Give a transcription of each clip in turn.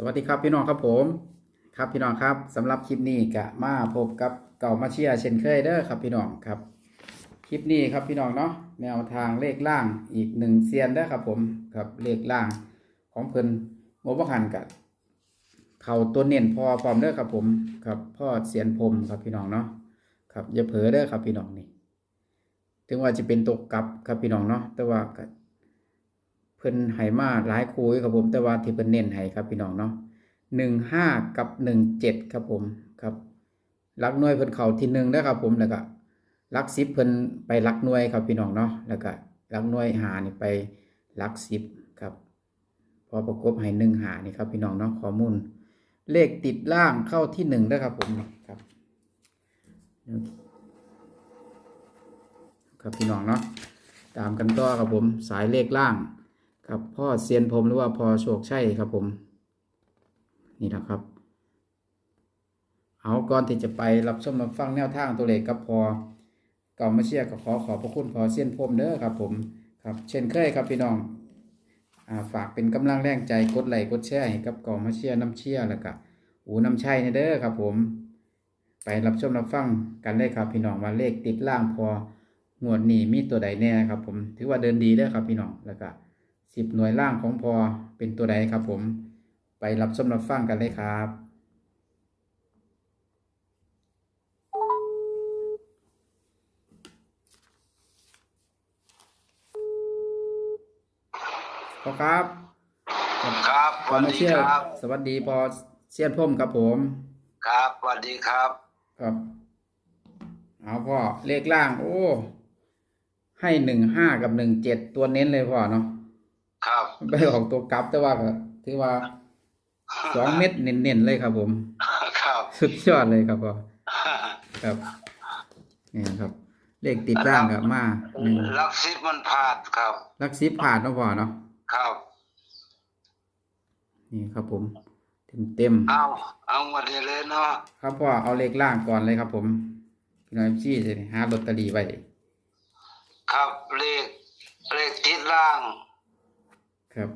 สวัสดีครับพี่น้องครับผม ครับพี่น้องครับสำหรับคลิปนี้กะมาพบกับเก่ามาเชียเช่นเคยเด้อครับพี่น้องครับ คลิปนี้ครับพี่น้องเนาะแนวทางเลขล่างอีกหนึ่งเซียนเด้อครับผมครับเลขล่างของเพิ่นโมบหันกับเขาตัวเน้นพอพร้อมเด้อครับผมครับพ่อเสียนพรมครับพี่น้องเนาะครับอย่าเผลอเด้อครับพี่น้องนี่ถึงว่าจะเป็นตกกลับครับพี่น้องเนาะแต่ว่า เพิ่นให้มาหลายคู่อยู่ครับผมแต่ว่าที่เพิ่นเน้นให้ครับพี่น้องเนาะหนึ่งห้ากับหนึ่งเจ็ดครับผมครับลักหน่วยเพิ่นเข้าที่หนึ่งนะครับผมแล้วก็ลักสิบเพิ่นไปลักหน่วยครับพี่น้องเนาะแล้วก็ลักหน่วยหานี่ไปลักสิบครับ พอประกบให้หนึ่งหานี่ครับพี่น้องเนาะข้อมูล เลขติดล่างเข้าที่หนึ่งนะครับผมครับครับพี่น้องเนาะตามกันต่อครับผมสายเลขล่าง ครับพ่อเซียนพรมหรือว่าพ่อโชคชัยครับผม นี่นะครับ เอาก่อนที่จะไปรับชมรับฟังแนวทางตัวเลขกับพอก่ามาเชียร์ก็ขอขอบพระคุณพอเซียนพรมเด้อครับ ผมครับ เช่นเคยครับพี่น้องฝากเป็นกำลังแรงใจกดไลค์กดแชร์ให้กับก่ามาเชียร์น้ำเชียร์แล้วก็อูน้ำชัยนี่เด้อครับ ผม ไปรับชมรับฟังกันเลยครับ พี่น้องว่าเลขติดล่างพองวดนี้มีตัวใดแน่ครับ ผมถือว่าเดินดีเด้อครับพี่น้องแล้วก็ สิบหน่วยล่างของพอเป็นตัวใดครับผมไปรับชมรับฟังกันเลยครับพอครับครับพสอวัสมาดีเชื่อครับ สวัสดีพอเสียนพ่มครับผม ครับสวัสดีครับ ครับ เอาพ่อเลขล่าง โอ้ ให้หนึ่งห้ากับหนึ่งเจ็ดตัวเน้นเลยพ่อเนาะ ครับไปออกตัวกลับแต่ว่าก็ถือว่าสองเม็ดเน้นๆเลยครับ ผม ครับสุดยอดเลยครับพ่อครับนี่ครับ เลขติดร่างกับมาหนึ่งลักซิบมันพลาดครับ ลักซิบผ่านเนาะพ่อเนาะครับ นี่ครับผม เต็มเต็มๆเอาเอามาดีเลยเนาะครับพ่อเอาเลขล่างก่อนเลยครับ ผมพี่น้อยพี่จะหาลอตเตอรี่ไว้ครับเลขเลขทิศล่าง ครับ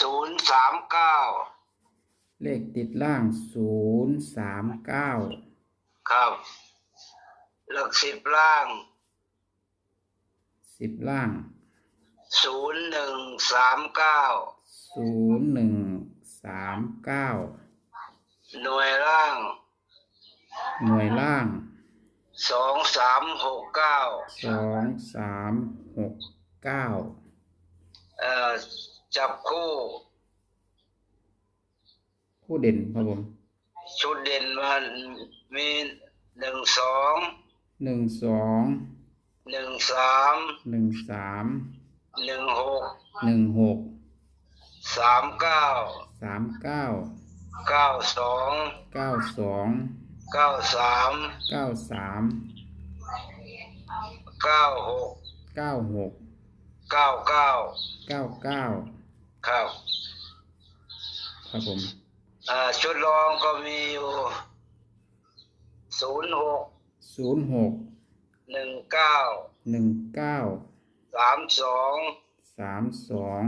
ศูนย์สามเก้าเลขติดล่างศูนย์สามเก้าครับ หลักสิบล่างสิบล่างศูนย์หนึ่งสามเก้าศูนย์หนึ่งสามเก้าหน่วยล่างหน่วยล่างสองสามหกเก้าสองสามหกเก้าเอ่อ จับคู่ คู่เด่นครับผม ชุดเด่นมันมีหนึ่งสองหนึ่งสองหนึ่งสามหนึ่งสามหนึ่งหกหนึ่งหกสามเก้าสามเก้าเก้าสองเก้าสองเก้าสามเก้าสามเก้าหกเก้าหก เก้าเก้าเก้าเก้าครับครับผม อ่าชุดรองก็มีอยู่ศูนย์หกศูนย์หกหนึ่งเก้าหนึ่งเก้าสามสองสามสอง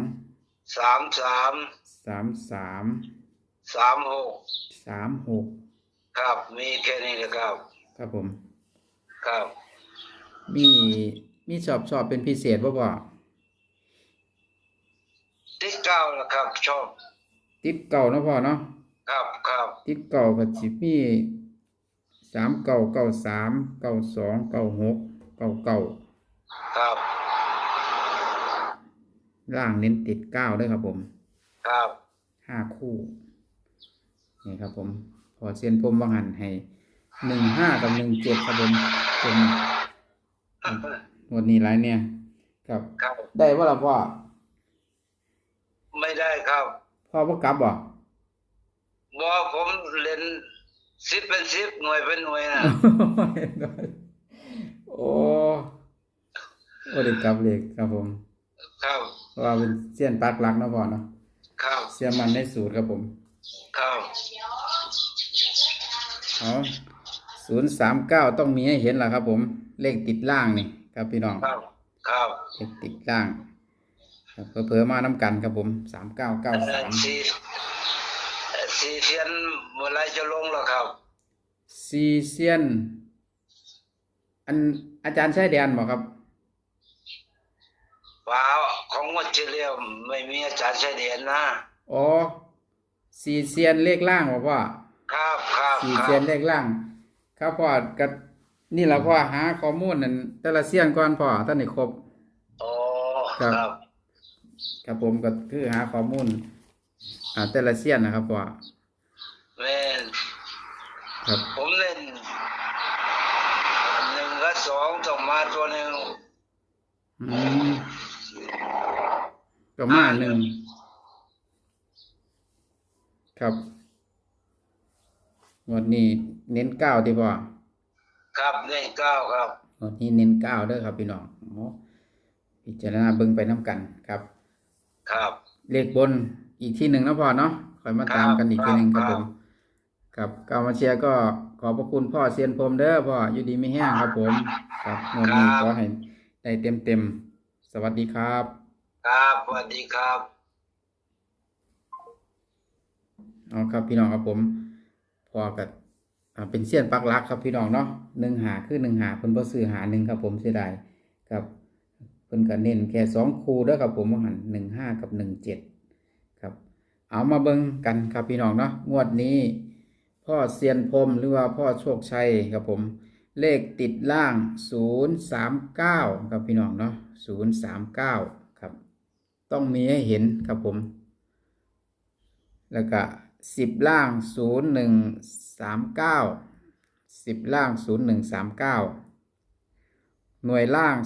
สามสามสามสามสามหกสามหกครับ มีแค่นี้นะครับ ครับผม ครับ มีมีสอบสอบเป็นพิเศษบ่บ่ ที่เก้าแล้วครับ ชอบ ติดเก่าเนาะพ่อเนาะครับครับติดเก่าก็สิมีสามเก่าเก่าสามเก่าสองเก่าหกเก่าเก่าครับล่างเน้นติดเก้าด้วยครับผม ครับห้าคู่นี่ครับผม พอเซียนพรมวางหันให้หนึ่งห้ากับหนึ่งเจ็ดครับผมเป็นวันนี้ไรเนี่ย ครับครับได้ว่าล่ะพ่อ ไม่ได้ครับ พ่อพ่กลับบ่บอกผมเล่นสิบเป็นสิบหน่วยเป็นหน่วยนะโอ้โอ้เด็กกลับเลยครับผม ครับเพราะว่าเป็นเสี้ยนปักหลักเนาะพ่อเนาะครับเสียมันในสูตรครับผม ครับเอาศูนย์สามเก้าต้องมีให้เห็นล่ะครับผม เลขติดล่างนี่ ครับพี่น้อง ครับ ครับ เลขติดล่างครับ เผลอๆมาน้ำกันครับผมสามเก้าเก้าสามสี่สี่เทียนเมื่อไรจะลงแล้วครับซีเซียน อันอาจารย์ใช้แดนบอกครับว่าของงวัดเฉลียวไม่มีอาจารย์ใช้เดียนนะอ๋อซีเซียนเลขล่างบอกว่าครับครับซีครัเซียนบเลขล่าง ครับพ่อก็นี่แหละพ่อหาข้อมูลนั่นแต่ละเซียนก่อนพ่อท่านนี่ครบโอ้ครับ ครับครับผมก็คือหาข้อมูล อ่าแต่ละเซียนนะครับพ่อแม่นครับผมเล่นหนึ่งกับสองต้องมาตัวหนึ่งอืมก็มาหนึ่งครับงวันนี้เน้นเก้าดีพ่อครับเล่นเก้าครับงวันนี้เน้นเก้าเด้อครับพี่น้องโอ้พิจารณาเบิ่งไปน้ำกันครับ ครับเลขบนอีกที่หนึ่งนะพ่อเนาะคอยมาตามกันอีกทีหนึ่งครับคผรับมครับกาวมาเชียร์ก็ขอบพระคุณพ่อเซียนพรมเด้อพ่ออยู่ดีไม่แห้งครับผม ครับงวดนี้ขอให้ได้เต็มเต็มๆสวัสดีครับ ครับสวัสดีครับเอาครับพี่น้องครับผมพอกับอ่าเป็นเสี้ยนปักหลักครับพี่น้องเนาะหนึ่งหาคือหนึ่งหาเพิ่นบ่ซื้อหาหนึ่งครับผมเสียดายครับ เพิ่นก็เน้นแค่สองคู่เด้อครับผมว่าหันหนึ่งห้ากับหนึ่งเจ็ดครับ เอามาเบิ่งกันครับพี่น้องเนาะงวดนี้ พ่อเซียนพรมหรือว่าพ่อโชคชัยครับผม เลขติดล่าง 039 ครับพี่น้องเนาะ039 ครับ ต้องมีให้เห็นครับผม แล้วก็ 10 ล่าง 0139 10 ล่าง 0139 หน่วยล่าง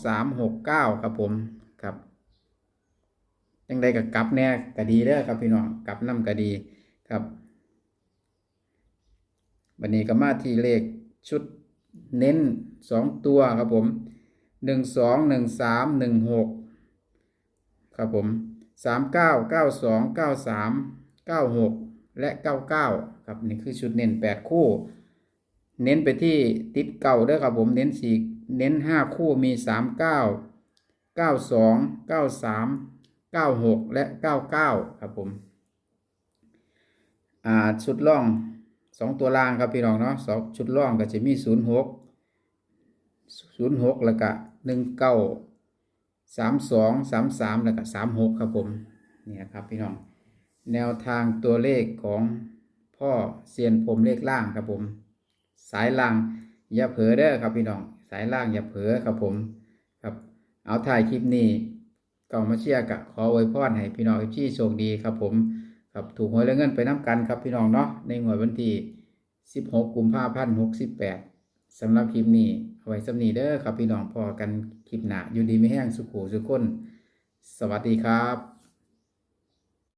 2369ครับผมครับจังใดกับกลับแน่ก็ดีเด้อครับพี่น้องกลับน้ำก็ดีครับวันนี้ก็มาที่เลขชุดเน้นสองตัวครับผมหนึ่งสองหนึ่งสามหนึ่งหกครับผมสามเก้าเก้าสองเก้าสามเก้าหกและเก้าเก้าครับนี่คือชุดเน้นแปดคู่ เน้นไปที่ติดเก่าเด้อครับผมเน้นสี่ เน้นห้าคู่มีสามเก้าเก้าสองเก้าสามเก้าหกและเก้าเก้าครับผมอ่าชุดล่องสองตัวล่างครับพี่น้องเนาะสองชุดล่องก็จะมีศูนย์หกศูนย์หกแล้วก็หนึ่งเก้าสามสองสามสามแล้วก็สามหกครับผมเนี่ยครับพี่น้องแนวทางตัวเลขของพ่อเซียนผมเลขล่างครับผม สายล่างอย่าเผลอเด้อครับพี่น้อง สายล่างอย่าเผลอครับผมครับ เอาถ่ายคลิปนี้กอนมาเชียร์กะขอไว้พรให้พี่น้องที่โชคดีครับผมครับถูกหวยและเงินไปน้ำกันครับพี่น้องเนาะในงวดวันที่ 16 กุมภาพันธ์68สำหรับคลิปนี้เอาไว้สำนีเด้อครับพี่น้องพอกันคลิปหนาอยู่ดีไม่แห้งสุขูสุขคน สวัสดีครับ